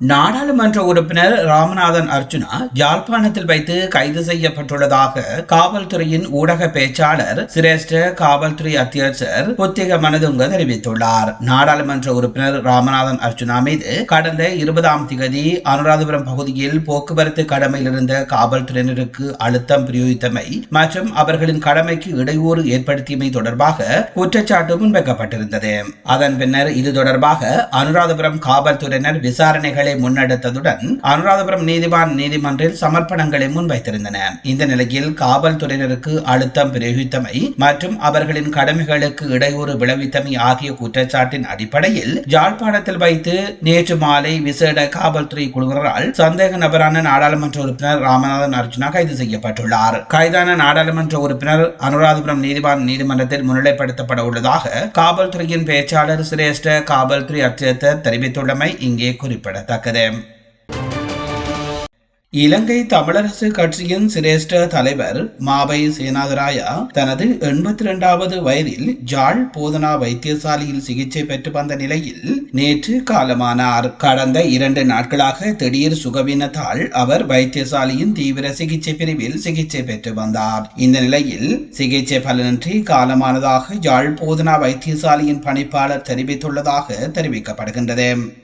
நாடாளுமன்ற உறுப்பினர் ராமநாதன் அர்ஜுனா யாழ்ப்பாணத்தில் வைத்து கைது செய்யப்பட்டுள்ளதாக காவல்துறையின் ஊடக பேச்சாளர் சிரேஷ்ட காவல்துறை அத்தியட்சர் புத்திக மனதுங்க தெரிவித்துள்ளார். நாடாளுமன்ற உறுப்பினர் ராமநாதன் அர்ஜுனா மீது கடந்த இருபதாம் திகதி அனுராதபுரம் பகுதியில் போக்குவரத்து கடமையில் இருந்த காவல்துறையினருக்கு அழுத்தம் பிரயோகித்தமை மற்றும் அவர்களின் கடமைக்கு இடையூறு ஏற்படுத்தியமை தொடர்பாக குற்றச்சாட்டு முன்வைக்கப்பட்டிருந்தது. அதன் பின்னர் இது தொடர்பாக அனுராதபுரம் காவல்துறையினர் விசாரணைகள் முன்னெடுத்ததுடன் அனுராதபுரம் நீதிவான் நீதிமன்றில் சமர்ப்பணங்களை முன்வைத்திருந்தன. இந்த நிலையில் காவல்துறையினருக்கு அழுத்தம் பிரயோகித்தமை மற்றும் அவர்களின் கடமைகளுக்கு இடையூறு விளைவித்தமை ஆகிய குற்றச்சாட்டின் அடிப்படையில் யாழ்ப்பாணத்தில் வைத்து நேற்று மாலை விசேட காவல்துறை குழுவினரால் சந்தேக நபரான நாடாளுமன்ற உறுப்பினர் ராமநாதன் அர்ஜுனா கைது செய்யப்பட்டுள்ளார். கைதான நாடாளுமன்ற உறுப்பினர் அனுராதபுரம் நீதிவான் நீதிமன்றத்தில் முன்னிலைப்படுத்தப்பட உள்ளதாக காவல்துறையின் பேச்சாளர் சிரேஷ்ட காவல்துறை அத்தியட்சர் தெரிவித்துள்ளமை இங்கே குறிப்பிடத்தக்கது. இலங்கை தமிழரசு கட்சியின் சிரேஷ்ட தலைவர் மாவை சேனாதராயா தனது எண்பத்தி இரண்டாவது வயதில் ஜாழ் போதனா வைத்தியசாலையில் சிகிச்சை பெற்று வந்த நிலையில் நேற்று காலமானார். கடந்த இரண்டு நாட்களாக திடீர் சுகவீனத்தால் அவர் வைத்தியசாலையின் தீவிர சிகிச்சை பிரிவில் சிகிச்சை பெற்று வந்தார். இந்த நிலையில் சிகிச்சை பலனின்றி காலமானதாக ஜாழ் போதனா வைத்தியசாலையின் பணிப்பாளர் தெரிவித்துள்ளதாக தெரிவிக்கப்படுகின்றது.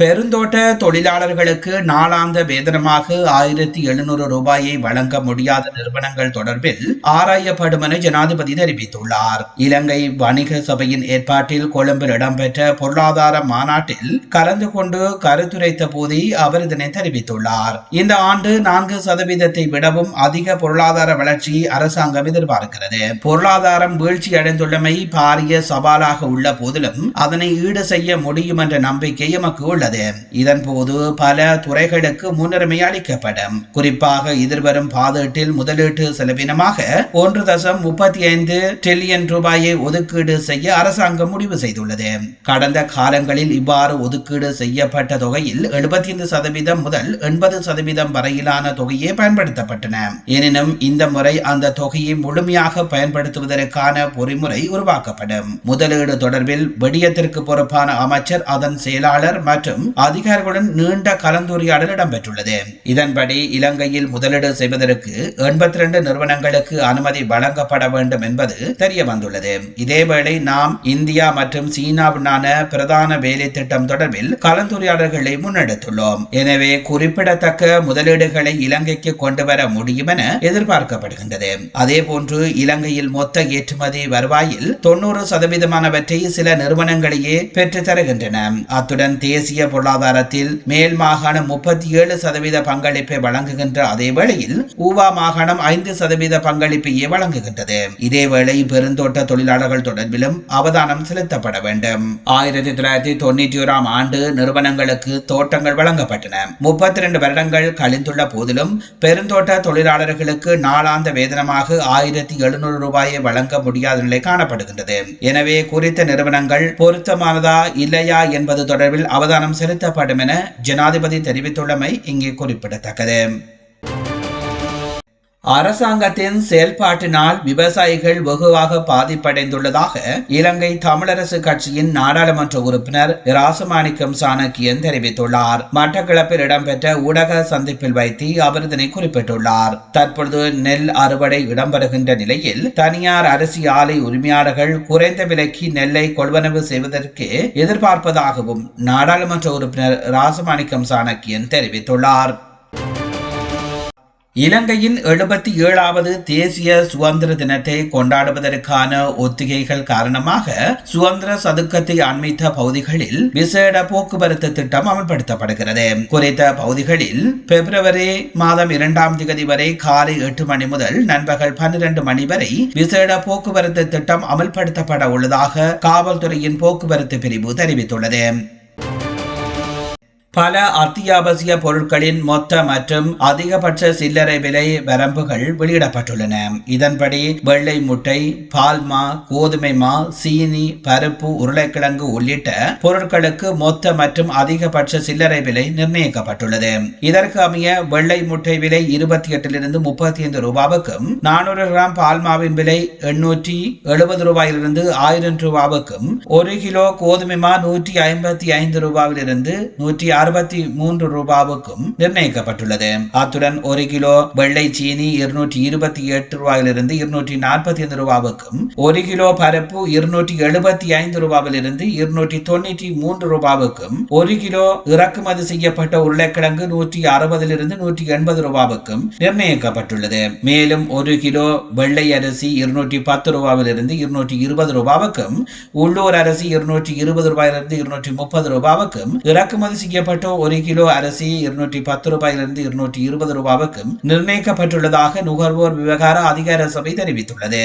பெருந்தோட்ட தொழிலாளர்களுக்கு நாளாந்த வேதனமாக ஆயிரத்தி எழுநூறு ரூபாயை வழங்க முடியாத நிறுவனங்கள் தொடர்பில் ஆராயப்படும் என ஜனாதிபதி தெரிவித்துள்ளார். இலங்கை வணிக சபையின் ஏற்பாட்டில் கொழும்பில் இடம்பெற்ற பொருளாதார மாநாட்டில் கலந்து கொண்டு கருத்துரைத்த போதே அவர் இதனை தெரிவித்துள்ளார். இந்த ஆண்டு நான்கு சதவீதத்தை விடவும் அதிக பொருளாதார வளர்ச்சியை அரசாங்கம் எதிர்பார்க்கிறது. பொருளாதாரம் வீழ்ச்சி அடைந்துள்ளமை பாரிய சவாலாக உள்ள போதிலும் அதனை ஈடு செய்ய முடியும் என்ற நம்பிக்கை எமக்கு உள்ளது. உள்ளது இதன் போது பல துறைகளுக்கு முன்னுரிமை அளிக்கப்படும் குறிப்பாக எதிர்வரும் பாதீட்டில் முதலீட்டு செலவினமாக ஒன்று தசம் முப்பத்தி ஐந்து டிரில்லியன் ரூபாயை ஒதுக்கீடு செய்ய அரசாங்கம் முடிவு செய்துள்ளது. கடந்த காலங்களில் இவ்வாறு ஒதுக்கீடு செய்யப்பட்ட தொகையில் எழுபத்தி ஐந்து சதவீதம் முதல் எண்பது சதவீதம் வரையிலான தொகையே பயன்படுத்தப்பட்டன. எனினும் இந்த முறை அந்த தொகையை முழுமையாக பயன்படுத்துவதற்கான பொறிமுறை உருவாக்கப்படும். முதலீடு தொடர்பில் வெடியத்திற்கு பொறுப்பான அமைச்சர் அதன் செயலாளர் மற்றும் மற்றும் அதிகாரிகளுடன் நீண்ட கலந்துரையாடல் இடம்பெற்றுள்ளது. இதன்படி இலங்கையில் முதலீடு செய்வதற்கு எண்பத்தி இரண்டு நிறுவனங்களுக்கு அனுமதி வழங்கப்பட வேண்டும் என்பது தெரிய வந்துள்ளது இதேவேளை நாம் இந்தியா மற்றும் சீனாவுடனான பிரதான வேலை திட்டம் தொடர்பில் கலந்துரையாடல்களை முன்னெடுத்துள்ளோம். எனவே குறிப்பிடத்தக்க முதலீடுகளை இலங்கைக்கு கொண்டு வர முடியும் என எதிர்பார்க்கப்படுகின்றது. அதே போன்று இலங்கையில் மொத்த ஏற்றுமதி வருவாயில் தொண்ணூறு சதவீதமானவற்றை சில நிறுவனங்களையே பெற்று தருகின்றன அத்துடன் தேசிய பொருளாதாரத்தில் மேல் மாகாணம் முப்பத்தி ஏழு சதவீத பங்களிப்பை வழங்குகின்ற அதே வேளையில் ஊவா மாகாணம் ஐந்து சதவீத பங்களிப்பையே வழங்குகின்றது. இதேவேளை பெருந்தோட்ட தொழிலாளர்கள் தொடர்பிலும் அவதானம் செலுத்தப்பட வேண்டும். ஆயிரத்தி தொள்ளாயிரத்தி தொண்ணூற்றி ஓராம் ஆண்டு நிறுவனங்களுக்கு தோட்டங்கள் வழங்கப்பட்டன. முப்பத்தி இரண்டு வருடங்கள் கழிந்துள்ள போதிலும் பெருந்தோட்ட தொழிலாளர்களுக்கு நாளாந்த வேதனமாக ஆயிரத்தி எழுநூறு ரூபாயை வழங்க முடியாத நிலை காணப்படுகின்றது. எனவே குறித்த நிறுவனங்கள் பொருத்தமானதா இல்லையா என்பது தொடர்பில் அவதானம் செலுத்தப்படும் என ஜனாதிபதி தெரிவித்துள்ளமை இங்கே குறிப்பிடத்தக்கது. அரசாங்கத்தின் செயல்பாட்டினால் விவசாயிகள் வெகுவாக பாதிப்படைந்துள்ளதாக இலங்கை தமிழரசு கட்சியின் நாடாளுமன்ற உறுப்பினர் ராசமாணிக்கம் சாணக்கியன் தெரிவித்துள்ளார். மட்டக்களப்பில் இடம்பெற்ற ஊடக சந்திப்பில் வைத்து அவர் இதனை குறிப்பிட்டுள்ளார். தற்பொழுது நெல் அறுவடை இடம்பெறுகின்ற நிலையில் தனியார் அரிசி ஆலை உரிமையாளர்கள் குறைந்த விலைக்கு நெல்லை கொள்வனவு செய்வதற்கு எதிர்பார்ப்பதாகவும் நாடாளுமன்ற உறுப்பினர் ராசமாணிக்கம் சாணக்கியன் தெரிவித்துள்ளார். இலங்கையின் எழுபத்தி ஏழாவது தேசிய சுதந்திர தினத்தை கொண்டாடுவதற்கான ஒத்திகைகள் காரணமாக சுதந்திர சதுக்கத்தை அண்மித்த பகுதிகளில் விசேட போக்குவரத்து திட்டம் அமல்படுத்தப்படுகிறது. குறித்த பகுதிகளில் பிப்ரவரி மாதம் இரண்டாம் திகதி வரை காலை எட்டு மணி முதல் நண்பகல் பன்னிரண்டு மணி வரை விசேட போக்குவரத்து திட்டம் அமல்படுத்தப்பட உள்ளதாக காவல்துறையின் போக்குவரத்து பிரிவு தெரிவித்துள்ளது. பல அத்தியாவசிய பொருட்களின் மொத்த மற்றும் அதிகபட்ச சில்லறை விலை வரம்புகள் வெளியிடப்பட்டுள்ளன. இதன்படி வெள்ளை முட்டை பால்மா கோதுமை மா சீனி பருப்பு உருளைக்கிழங்கு உள்ளிட்ட பொருட்களுக்கு மொத்த மற்றும் அதிகபட்ச சில்லறை விலை நிர்ணயிக்கப்பட்டுள்ளது. இதற்கு அமைய வெள்ளை முட்டை விலை இருபத்தி எட்டிலிருந்து முப்பத்தி ஐந்து ரூபாவுக்கும் நானூறு கிராம் பால்மாவின் விலை எண்ணூற்றி எழுபது ரூபாயிலிருந்து ஆயிரம் ரூபாவுக்கும் ஒரு கிலோ கோதுமை மா நூற்றி ஐம்பத்தி ஐந்து ரூபாவிலிருந்து நூற்றி அறுபத்தி மூன்று ரூபாவுக்கும் நிர்ணயிக்கப்பட்டுள்ளது. அத்துடன் ஒரு கிலோ வெள்ளை சீனி இருநூற்றி இருபத்தி எட்டு ரூபாயிலிருந்து இருநூற்றி நாற்பத்தி ஐந்து ரூபாவுக்கும் ஒரு கிலோ பருப்பு இருநூற்றி எழுபத்தி ஐந்து ரூபாவிலிருந்து இருநூற்றி தொண்ணூற்றி மூன்று ரூபாவுக்கும் ஒரு கிலோ இறக்குமதி செய்யப்பட்ட உருளைக்கிழங்கு நூற்றி அறுபதிலிருந்து நூற்றி எண்பது ரூபாவுக்கும் நிர்ணயிக்கப்பட்டுள்ளது. மேலும் ஒரு கிலோ வெள்ளை அரிசி இருநூற்றி பத்து ரூபாவிலிருந்து இருநூற்றி இருபது ரூபாவுக்கும் உள்ளூர் அரிசி இருநூற்றி இருபது ரூபாயிலிருந்து இருநூற்றி முப்பது ரூபாவுக்கும் இறக்குமதி செய்யப்பட்ட ஒரு கிலோ அரிசி இருநூற்றி பத்து ரூபாயிலிருந்து இருநூற்றி இருபது ரூபாவுக்கும் நிர்ணயிக்கப்பட்டுள்ளதாக நுகர்வோர் விவகார அதிகார சபை தெரிவித்துள்ளது.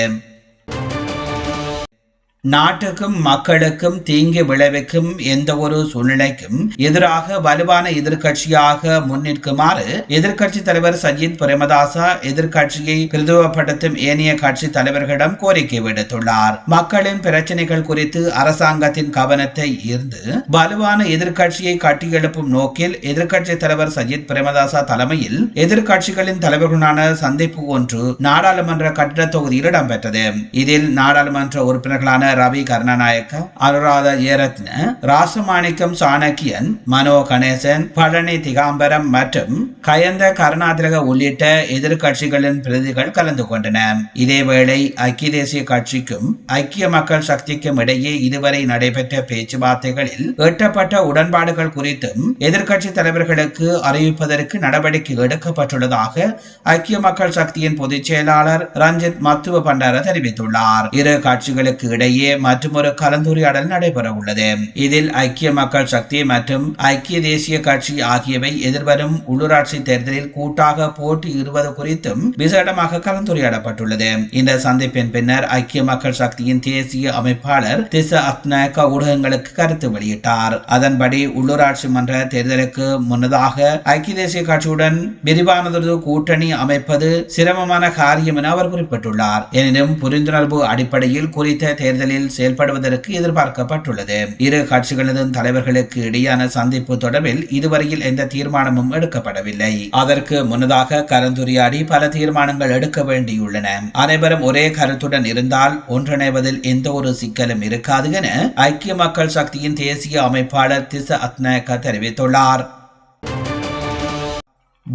நாட்டுக்கும் மக்களுக்கும் தீங்கு விளைவிக்கும் எந்த ஒரு சூழ்நிலைக்கும் எதிராக வலுவான எதிர்கட்சியாக முன்னிற்குமாறு எதிர்கட்சி தலைவர் சஜித் பிரேமதாசா எதிர்கட்சியை பிரதிபப்படுத்தும் ஏனைய கட்சி தலைவர்களிடம் கோரிக்கை விடுத்துள்ளார். மக்களின் பிரச்சனைகள் குறித்து அரசாங்கத்தின் கவனத்தை ஈர்ந்து வலுவான எதிர்க்கட்சியை கட்டியெழுப்பும் நோக்கில் எதிர்க்கட்சி தலைவர் சஜித் பிரேமதாசா தலைமையில் எதிர்கட்சிகளின் தலைவர்களுடனான சந்திப்பு ஒன்று நாடாளுமன்ற கட்டிட தொகுதியில் இடம்பெற்றது. இதில் நாடாளுமன்ற உறுப்பினர்களான ரவி கருணாநாயக்க அனுராத ஏரத்ன ராசமாணிக்கம் சாணக்கியன் மனோ கணேசன் பழனி திகாம்பரம் மற்றும் கயந்த கருணாதிரக உள்ளிட்ட எதிர்கட்சிகளின் பிரதிகள் கலந்து கொண்டன இதேவேளை ஐக்கிய தேசிய கட்சிக்கும் ஐக்கிய மக்கள் சக்திக்கும் இடையே இதுவரை நடைபெற்ற பேச்சுவார்த்தைகளில் எட்டப்பட்ட உடன்பாடுகள் குறித்தும் எதிர்க்கட்சி தலைவர்களுக்கு அறிவிப்பதற்கு நடவடிக்கை எடுக்கப்பட்டுள்ளதாக ஐக்கிய மக்கள் சக்தியின் பொதுச் செயலாளர் ரஞ்சித் மத்துவ பண்டார தெரிவித்துள்ளார். இரு கட்சிகளுக்கு இடையே மற்றொரு கலந்துரையாடல் நடைபெற உள்ளது இதில் ஐக்கிய மக்கள் சக்தி மற்றும் ஐக்கிய தேசிய கட்சி ஆகியவை எதிர்வரும் உள்ளூராட்சி தேர்தலில் கூட்டாக போட்டியிடுவது குறித்தும் விசேடமாக கலந்துரையாடப்பட்டுள்ளது. இந்த சந்திப்பின் பின்னர் ஐக்கிய மக்கள் சக்தியின் தேசிய அமைப்பாளர் திச அத்நாயக்க ஊடகங்களுக்கு கருத்து வெளியிட்டார். அதன்படி உள்ளூராட்சி மன்ற தேர்தலுக்கு முன்னதாக ஐக்கிய தேசிய கட்சியுடன் விரிவானதொரு கூட்டணி அமைப்பது சிரமமான காரியம் என அவர் குறிப்பிட்டுள்ளார். எனினும் புரிந்துணர்வு அடிப்படையில் குறித்த தேர்தலில் செயல்படுவதற்கு எதிர்பார்க்கப்பட்டுள்ளது. இரு கட்சிகளதும் தலைவர்களுக்கு இடையான சந்திப்பு தொடர்பில் இதுவரையில் எந்த தீர்மானமும் எடுக்கப்படவில்லை. அதற்கு முன்னதாக கலந்துரையாடி பல தீர்மானங்கள் எடுக்க வேண்டியுள்ளன. அனைவரும் ஒரே கருத்துடன் இருந்தால் ஒன்றிணைவதில் எந்த ஒரு சிக்கலும் இருக்காது என ஐக்கிய மக்கள் சக்தியின் தேசிய அமைப்பாளர் திச அத்நாயக்கா தெரிவித்துள்ளார்.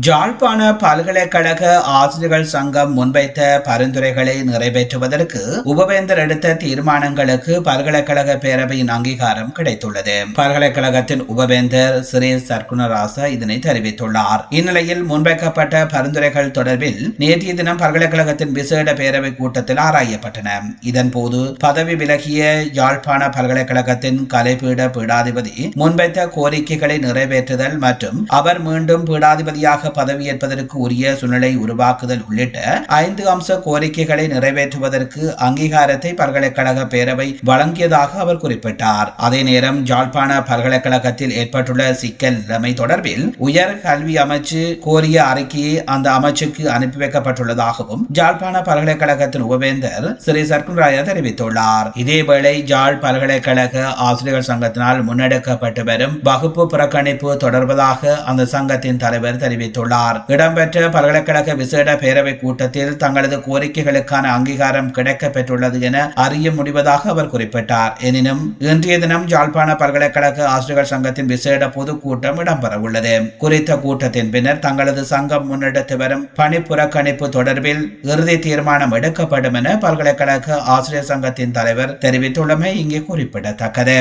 ஜாழ்ப்பாண பல்கலைக்கழக ஆசிரியர்கள் சங்கம் முன்வைத்த பரிந்துரைகளை நிறைவேற்றுவதற்கு உபவேந்தர் எடுத்த தீர்மானங்களுக்கு பல்கலைக்கழக பேரவையின் அங்கீகாரம் கிடைத்துள்ளது. பல்கலைக்கழகத்தின் உபவேந்தர் ஸ்ரீ சர்க்குணராசா இதனை தெரிவித்துள்ளார். இந்நிலையில் முன்வைக்கப்பட்ட பரிந்துரைகள் தொடர்பில் நேற்றைய தினம் பல்கலைக்கழகத்தின் விசேட பேரவை கூட்டத்தில் ஆராயப்பட்டன. இதன்போது பதவி விலகிய யாழ்ப்பாண பல்கலைக்கழகத்தின் கலைபீட பீடாதிபதி முன்வைத்த கோரிக்கைகளை நிறைவேற்றுதல் மற்றும் அவர் மீண்டும் பீடாதிபதியாக பதவியேற்பதற்கு உரிய சூழ்நிலை உருவாக்குதல் உள்ளிட்ட ஐந்து அம்ச கோரிக்கைகளை நிறைவேற்றுவதற்கு அங்கீகாரத்தை பல்கலைக்கழக பேரவை வழங்கியதாக அவர் குறிப்பிட்டார். அதே நேரம் ஜாழ்ப்பாண பல்கலைக்கழகத்தில் ஏற்பட்டுள்ள சிக்கல் நிலைமை தொடர்பில் உயர் கல்வி அமைச்சு கோரிய அறிக்கையை அந்த அமைச்சுக்கு அனுப்பி வைக்கப்பட்டுள்ளதாகவும் ஜாழ்ப்பாண பல்கலைக்கழகத்தின் உபவேந்தர் ஸ்ரீ சர்க்குன்ராயா தெரிவித்துள்ளார். இதேவேளை ஜாழ் பல்கலைக்கழக ஆசிரியர் சங்கத்தினால் முன்னெடுக்கப்பட்டு வரும் வகுப்பு புறக்கணிப்பு தொடர்பதாக அந்த சங்கத்தின் தலைவர் தெரிவித்துள்ளார். இடம்பெற்ற பல்கலைக்கழக விசேட பேரவை கூட்டத்தில் தங்களது கோரிக்கைகளுக்கான அங்கீகாரம் கிடைக்க பெற்றுள்ளது என அறிய முடிவதாக அவர் குறிப்பிட்டார். எனினும் இன்றைய தினம் யாழ்ப்பாண பல்கலைக்கழக ஆசிரியர்கள் சங்கத்தின் விசேட பொதுக்கூட்டம் இடம்பெறவுள்ளது. குறித்த கூட்டத்தின் பின்னர் தங்களது சங்கம் முன்னெடுத்து வரும் பணி புறக்கணிப்பு தொடர்பில் இறுதி தீர்மானம் எடுக்கப்படும் என பல்கலைக்கழக ஆசிரியர் சங்கத்தின் தலைவர் தெரிவித்துள்ளமை இங்கே குறிப்பிடத்தக்கது.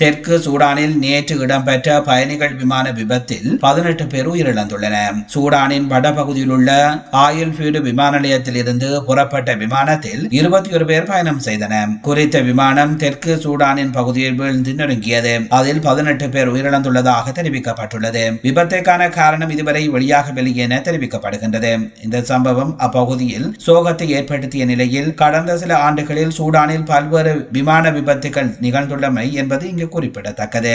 தெற்கு சூடானில் நேற்று இடம்பெற்ற பயணிகள் விமான விபத்தில் பதினெட்டு பேர் உயிரிழந்துள்ளனர். சூடானின் வடபகுதியில் உள்ள ஆயில் ஃபீல்டு விமான நிலையத்தில் இருந்து புறப்பட்ட விமானத்தில் இருபத்தி ஒரு பேர் பயணம் செய்தனர். குறித்த விமானம் தெற்கு சூடானின் பகுதியில் வீழ்ந்து நொறுங்கியது அதில் பதினெட்டு பேர் உயிரிழந்துள்ளதாக தெரிவிக்கப்பட்டுள்ளது. விபத்திற்கான காரணம் இதுவரை வெளியாகவில்லை என தெரிவிக்கப்படுகின்றது. இந்த சம்பவம் அப்பகுதியில் சோகத்தை ஏற்படுத்திய நிலையில் கடந்த சில ஆண்டுகளில் சூடானில் பல்வேறு விமான விபத்துகள் நிகழ்ந்துள்ளமை என்பது இங்கு குறிப்பிடத்தக்கது.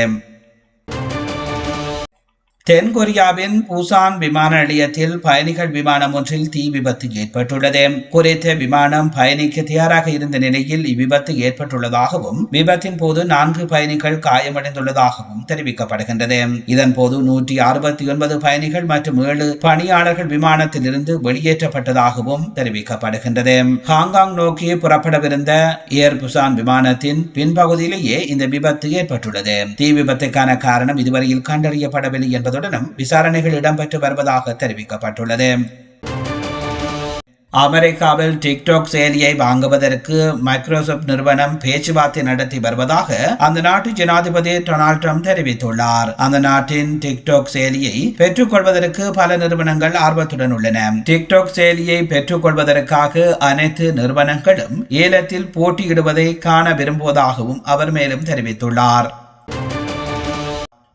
தென்கொரியாவின் பூசான் விமான நிலையத்தில் பயணிகள் விமானம் ஒன்றில் தீ விபத்து ஏற்பட்டுள்ளது. குறித்த விமானம் பயணிக்க தயாராக இருந்த நிலையில் இவ்விபத்து ஏற்பட்டுள்ளதாகவும் விபத்தின் போது நான்கு பயணிகள் காயமடைந்துள்ளதாகவும் தெரிவிக்கப்படுகின்றது. இதன் போது நூற்றி அறுபத்தி ஒன்பது பயணிகள் மற்றும் ஏழு பணியாளர்கள் விமானத்திலிருந்து வெளியேற்றப்பட்டதாகவும் தெரிவிக்கப்படுகின்றது. ஹாங்காங் நோக்கி புறப்படவிருந்த ஏர் புசான் விமானத்தின் பின்பகுதியிலேயே இந்த விபத்து ஏற்பட்டுள்ளது. தீ விபத்துக்கான காரணம் இதுவரையில் கண்டறியப்படவில்லை என்பது என்பதுடனும் விசாரணைகள் இடம்பெற்று வருவதாக தெரிவிக்கப்பட்டுள்ளது. அமெரிக்காவில் டிக்டாக் செயலியை வாங்குவதற்கு மைக்ரோசாப்ட் நிறுவனம் பேச்சுவார்த்தை நடத்தி வருவதாக அந்த நாட்டு ஜனாதிபதி டொனால்ட் ட்ரம்ப் தெரிவித்துள்ளார். அந்த நாட்டின் டிக்டாக் செயலியை பெற்றுக்கொள்வதற்கு பல நிறுவனங்கள் ஆர்வத்துடன் உள்ளன. டிக்டாக் செயலியை பெற்றுக்கொள்வதற்காக அனைத்து நிறுவனங்களும் ஏலத்தில் போட்டியிடுவதை காண விரும்புவதாகவும் அவர் மேலும் தெரிவித்துள்ளார்.